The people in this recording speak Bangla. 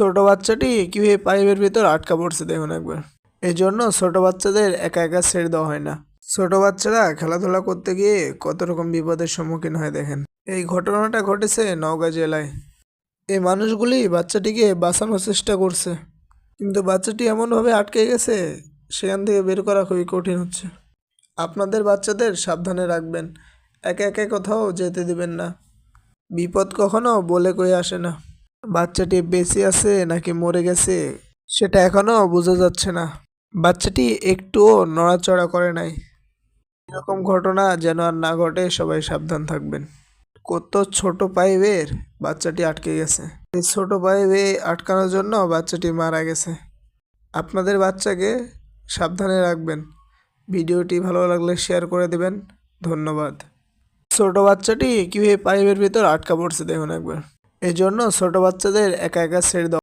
ছোট বাচ্চাটি কীভাবে পাইপের ভিতর আটকা পড়ছে দেখুন একবার। এই জন্য ছোট বাচ্চাদের একা একা ছেড়ে দেওয়া হয় না। ছোট বাচ্চারা খেলাধুলা করতে গিয়ে কত রকম বিপদের সম্মুখীন হয় দেখেন। এই ঘটনাটা ঘটেছে নওগাঁ জেলায়। এই মানুষগুলি বাচ্চাটিকে বাঁচানোর চেষ্টা করছে। কিন্তু বাচ্চাটি এমনভাবে আটকে গেছে, সেখান থেকে বের করা খুবই কঠিন হচ্ছে। আপনাদের বাচ্চাদের সাবধানে রাখবেন। একে একে কোথাও যেতে দিবেন না। বিপদ কখনো বলে কয়ে আসে না। বাচ্চাটি বেঁচে আছে নাকি মরে গেছে, সেটা এখনও বোঝা যাচ্ছে না। বাচ্চাটি একটুও নড়াচড়া করে নাই। এরকম ঘটনা যেন আর না ঘটে, সবাই সাবধান থাকবেন। কত ছোট পাইপের বাচ্চাটি আটকে গেছে। এই ছোট পাইপে আটকানোর জন্য বাচ্চাটি মারা গেছে। আপনাদের বাচ্চাকে সাবধানে রাখবেন। ভিডিওটি ভালো লাগলে শেয়ার করে দেবেন। ধন্যবাদ। ছোট বাচ্চাটি কীভাবে পাইপের ভিতর আটকা পড়ছে দেখুন একবার। এই জন্য ছোট বাচ্চাদের একা একা ছেড়ে